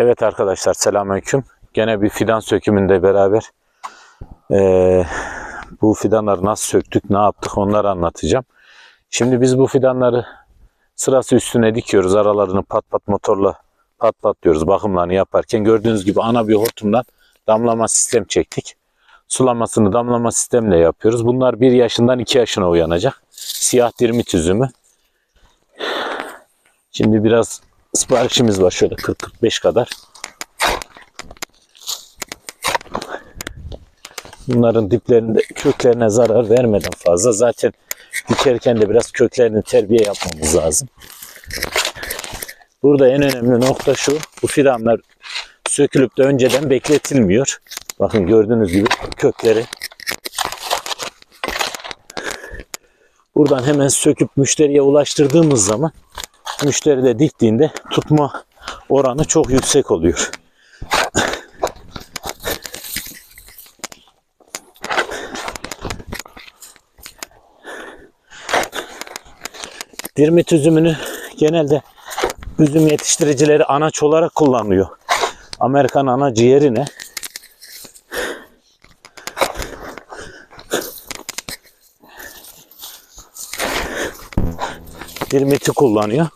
Evet arkadaşlar selamünaleyküm. Gene bir fidan sökümünde beraber eee, bu fidanları nasıl söktük, ne yaptık onları anlatacağım. Şimdi biz bu fidanları sırası üstüne dikiyoruz. Aralarını pat pat motorla pat pat diyoruz bakımlarını yaparken. Gördüğünüz gibi ana bir hortumdan damlama sistem çektik. Sulamasını damlama sistemle yapıyoruz. Bunlar 1 yaşından 2 yaşına uyanacak. Siyah dirmit üzümü. Şimdi biraz siparişimiz var şöyle 40-45 kadar. Bunların diplerinde köklerine zarar vermeden fazla. Zaten dikerken de biraz köklerini terbiye yapmamız lazım. Burada en önemli nokta şu. Bu fidanlar sökülüp de önceden bekletilmiyor. Bakın gördüğünüz gibi kökleri. Buradan hemen söküp müşteriye ulaştırdığımız zaman müşteri de diktiğinde tutma oranı çok yüksek oluyor. Dirmit üzümünü genelde üzüm yetiştiricileri anaç olarak kullanıyor. Amerikan ana ciğerine dirmiti kullanıyor.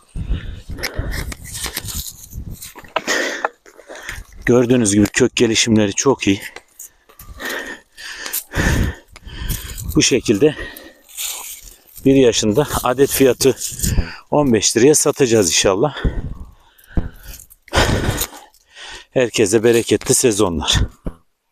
Gördüğünüz gibi kök gelişimleri çok iyi. Bu şekilde bir yaşında adet fiyatı 15 liraya satacağız inşallah. Herkese bereketli sezonlar.